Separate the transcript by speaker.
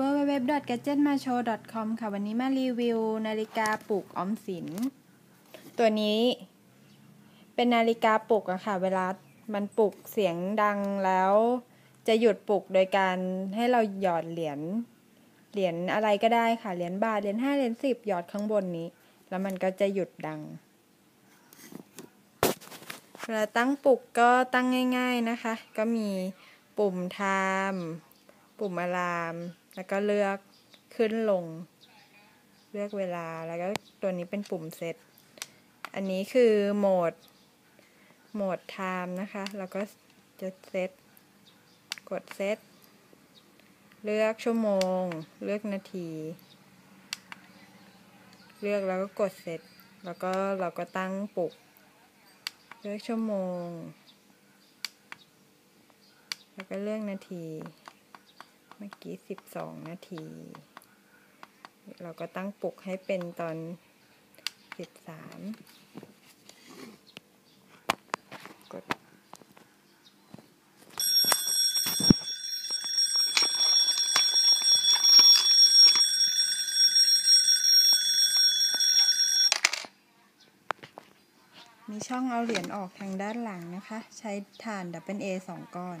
Speaker 1: w w w g a d g e t m a s h o w c o m ค่ะ วันนี้มารีวิว นาฬิกาปลุกออมสิน ตัวนี้เป็นนาฬิกาปลุกอะค่ะ เวลามันปลุกเสียงดังแล้ว จะหยุดปลุกโดยการให้เราหยอดเหรียญเหรียญอะไรก็ได้ค่ะ เหรียญบาทเหรียญห้าเหรียญสิบหยอดข้างบนนี้ แล้วมันก็จะหยุดดังเวลาตั้งปลุกก็ตั้งง่าย ๆนะคะ ก็มีปุ่มไทม์ปุ่มอะลาม แล้วก็เลือกขึ้นลง เลือกเวลาแล้วก็ตัวนี้เป็นปุ่มเซตอันนี้คือโหมด โหมดไทม์นะคะ แล้วก็จะเซตกดเซตเลือกชั่วโมง เลือกนาที เลือกแล้วก็กดเซตแล้วก็เราก็ตั้งปลุก เลือกชั่วโมง แล้วก็เลือกนาที เมื่อกี้สิบสองนาที เราก็ตั้งปลุกให้เป็นตอนสิบสามกดมีช่องเอาเหรียญออกทางด้านหลังนะคะ ใช้ฐาน AA สองก้อน